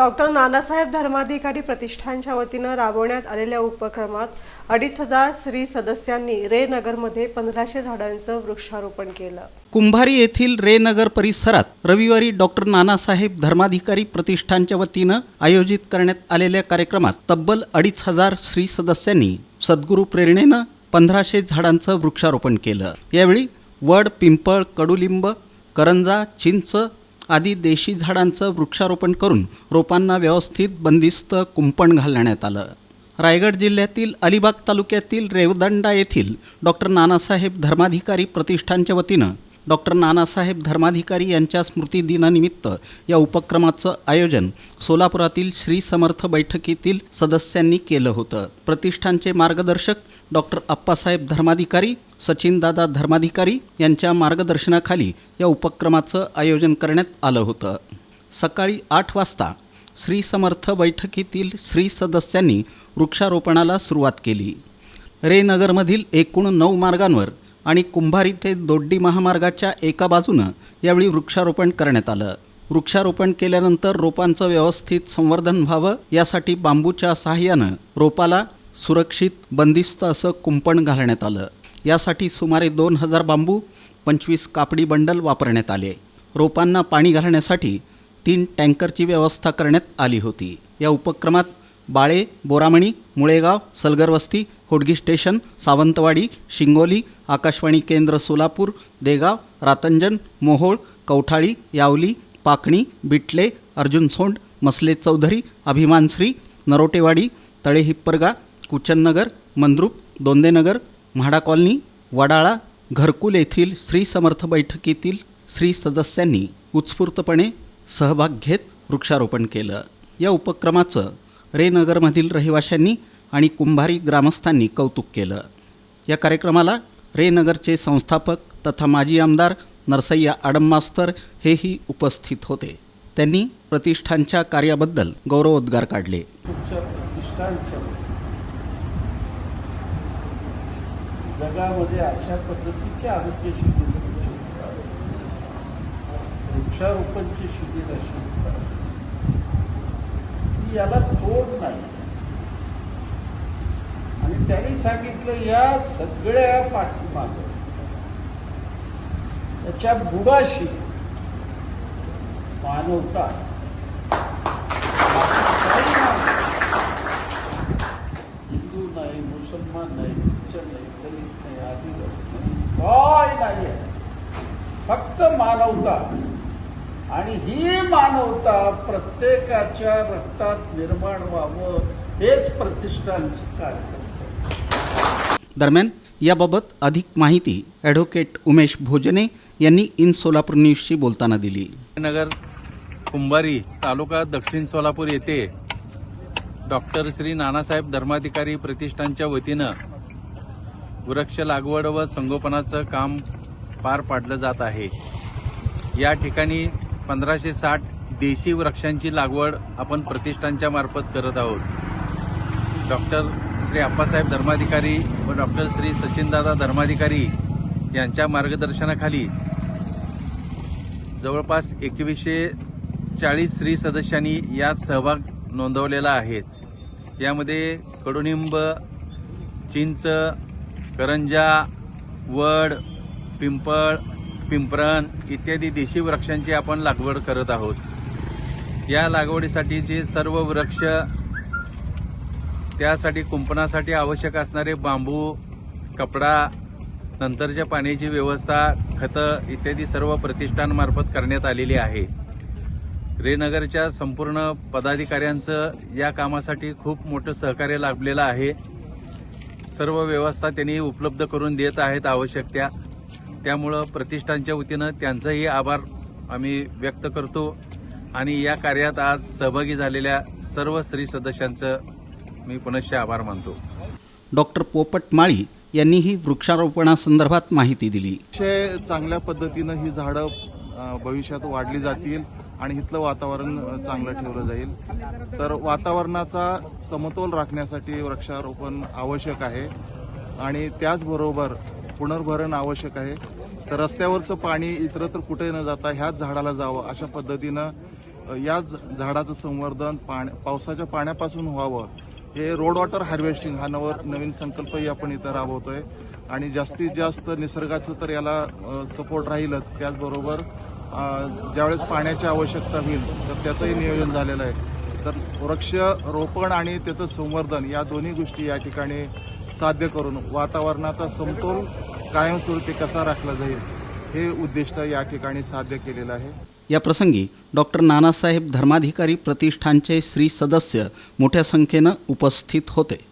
Doctor Nanasaheb Dharmadhikari प्रतिष्ठानच्या वतीनं राबवण्यात आलेल्या उपक्रमात अडीच हजार स्त्री सदस्यांनी रे नगरमध्ये पंधराशे झाडांचं वृक्षारोपण केलं. कुंभारी येथील रे नगर परिसरात रविवारी डॉक्टर नानासाहेब धर्माधिकारी प्रतिष्ठानच्या वतीनं आयोजित करण्यात आलेल्या कार्यक्रमात तब्बल अडीच हजार स्त्री सदस्यांनी सद्गुरू प्रेरणेनं पंधराशे झाडांचं वृक्षारोपण केलं. यावेळी वड पिंपळ कडुलिंब करंजा चिंच आदी देशी झाडांचं वृक्षारोपण करून रोपांना व्यवस्थित बंदिस्त कुंपण घालण्यात आलं. रायगड जिल्ह्यातील अलिबाग तालुक्यातील रेवदंडा येथील डॉक्टर नानासाहेब धर्माधिकारी प्रतिष्ठानच्या वतीनं डॉक्टर नानासाहेब धर्माधिकारी यांच्या स्मृतिदिनानिमित्त या उपक्रमाचं आयोजन सोलापुरातील श्री समर्थ बैठकीतील सदस्यांनी केलं होतं. प्रतिष्ठानचे मार्गदर्शक डॉक्टर अप्पासाहेब धर्माधिकारी सचिनदादा धर्माधिकारी यांच्या मार्गदर्शनाखाली या उपक्रमाचं आयोजन करण्यात आलं होतं. सकाळी आठ वाजता श्री समर्थ बैठकीतील श्री सदस्यांनी वृक्षारोपणाला सुरुवात केली. रे नगरमधील एकूण नऊ मार्गांवर आणि कुंभारी ते दोड्डी महामार्गाच्या एका बाजूनं यावेळी वृक्षारोपण करण्यात आलं. वृक्षारोपण केल्यानंतर रोपांचं व्यवस्थित संवर्धन व्हावं यासाठी बांबूच्या सहाय्यानं रोपाला सुरक्षित बंदिस्त असं कुंपण घालण्यात आलं. यासाठी सुमारे दोन हजार बांबू पंचवीस कापडी बंडल वापरण्यात आले. रोपांना पाणी घालण्यासाठी तीन टँकरची व्यवस्था करण्यात आली होती. या उपक्रमात बाळे बोरामणी मुळेगाव सलगरवस्ती होडगी स्टेशन सावंतवाडी शिंगोली आकाशवाणी केंद्र सोलापूर देगाव रातंजन मोहोळ कवठाळी यावली पाकणी बिटले अर्जुन सोंड मसले चौधरी अभिमानश्री नरोटेवाडी तळे हिप्परगा कुचननगर मंद्रुप दोंदेनगर म्हाडा कॉलनी वडाळा घरकुल येथील श्री समर्थ बैठकीतील श्री सदस्यांनी उत्स्फूर्तपणे सहभाग घेत वृक्षारोपण केलं. या उपक्रमाचं रेनगरमधील रहिवाशांनी आणि कुंभारी ग्रामस्थांनी कौतुक केलं. या कार्यक्रमाला रेनगरचे संस्थापक तथा माजी आमदार नरसय्या आडम मास्तर हेही उपस्थित होते. त्यांनी प्रतिष्ठानच्या कार्याबद्दल गौरवोद्गार काढले. जगामध्ये अशा पद्धतीचे आरोग्य शिबिर वृक्षारोपणचे शिबिर अशी होतात. की याला तोड नाही. आणि त्यांनी सांगितलं या सगळ्या पाठीमाग त्याच्या बुडाशी मानवता हिंदू नाही मुसलमान नाही ख्रिश्चन नाही दलित नाही आदिवासी नाही काय नाही आहे. फक्त मानवता आणि ही मानवता प्रत्येकाच्या रक्तात निर्माण व्हावं हेच प्रतिष्ठानचे कार्यक्रम. दरम्यान याबाबत अधिक माहिती ॲडव्होकेट उमेश भोजने यांनी इन सोलापूर न्यूजशी बोलताना दिली. नगर कुंभारी तालुका दक्षिण सोलापूर येथे डॉक्टर श्री नानासाहेब धर्माधिकारी प्रतिष्ठानच्या वतीनं वृक्ष लागवड व संगोपनाचं काम पार पाडलं जात आहे. या ठिकाणी पंधराशे साठ देशी वृक्षांची लागवड आपण प्रतिष्ठानच्या मार्फत करत आहोत. डॉक्टर श्री आप्पासाहेब धर्माधिकारी व डॉक्टर श्री सचिनदादा धर्माधिकारी यांच्या मार्गदर्शनाखाली जवळपास एकवीसशे चाळीस स्त्री सदस्यांनी यात सहभाग नोंदवलेला आहे. यामध्ये कडुनिंब चिंच करंजा वड पिंपळ पिंपरण इत्यादी देशी वृक्षांची आपण लागवड करत आहोत. या लागवडीसाठीचे सर्व वृक्ष त्यासाठी कुंपणासाठी आवश्यक असणारे बांबू कपडा नंतरच्या पाण्याची व्यवस्था खतं इत्यादी सर्व प्रतिष्ठानमार्फत करण्यात आलेली आहे. रेनगरच्या संपूर्ण पदाधिकाऱ्यांचं या कामासाठी खूप मोठं सहकार्य लाभलेलं आहे. सर्व व्यवस्था त्यांनी उपलब्ध करून देत आहेत आवश्यक त्या. त्यामुळं प्रतिष्ठानच्या वतीनं त्यांचंही आभार आम्ही व्यक्त करतो. आणि या कार्यात आज सहभागी झालेल्या सर्व स्त्री सदस्यांचं मी पुनश्च आभार मानतो. डॉक्टर पोपट माळी यांनीही वृक्षारोपणासंदर्भात माहिती दिली. अतिशय चांगल्या पद्धतीनं ही झाडं भविष्यात वाढली जातील आणि इथलं वातावरण चांगलं ठेवलं जाईल. तर वातावरणाचा समतोल राखण्यासाठी वृक्षारोपण आवश्यक आहे. आणि त्याचबरोबर पुनर्भरण आवश्यक आहे. तर रस्त्यावरचं पाणी इतरत्र कुठे न जाता ह्याच झाडाला जावं अशा पद्धतीनं याच या झाडाचं संवर्धन पाण्या पावसाच्या पाण्यापासून व्हावं हे रोड वॉटर हार्वेस्टिंग हा नव नवीन संकल्पही आपण इथं राबवतोय. आणि जास्तीत जास्त निसर्गाचं तर याला सपोर्ट राहीलच. त्याचबरोबर ज्यावेळेस पाण्याची आवश्यकता होईल तर त्याचंही नियोजन झालेलं आहे. तर वृक्ष रोपण आणि त्याचं संवर्धन या दोन्ही गोष्टी या ठिकाणी साध्य करून वातावरणाचा समतोल कायमस्वरूपी कसा राखला जाईल हे उद्दिष्ट या ठिकाणी साध्य केलेलं आहे. या प्रसंगी डॉक्टर नानासाहेब धर्माधिकारी प्रतिष्ठानचे श्री सदस्य मोठ्या संख्येनं उपस्थित होते.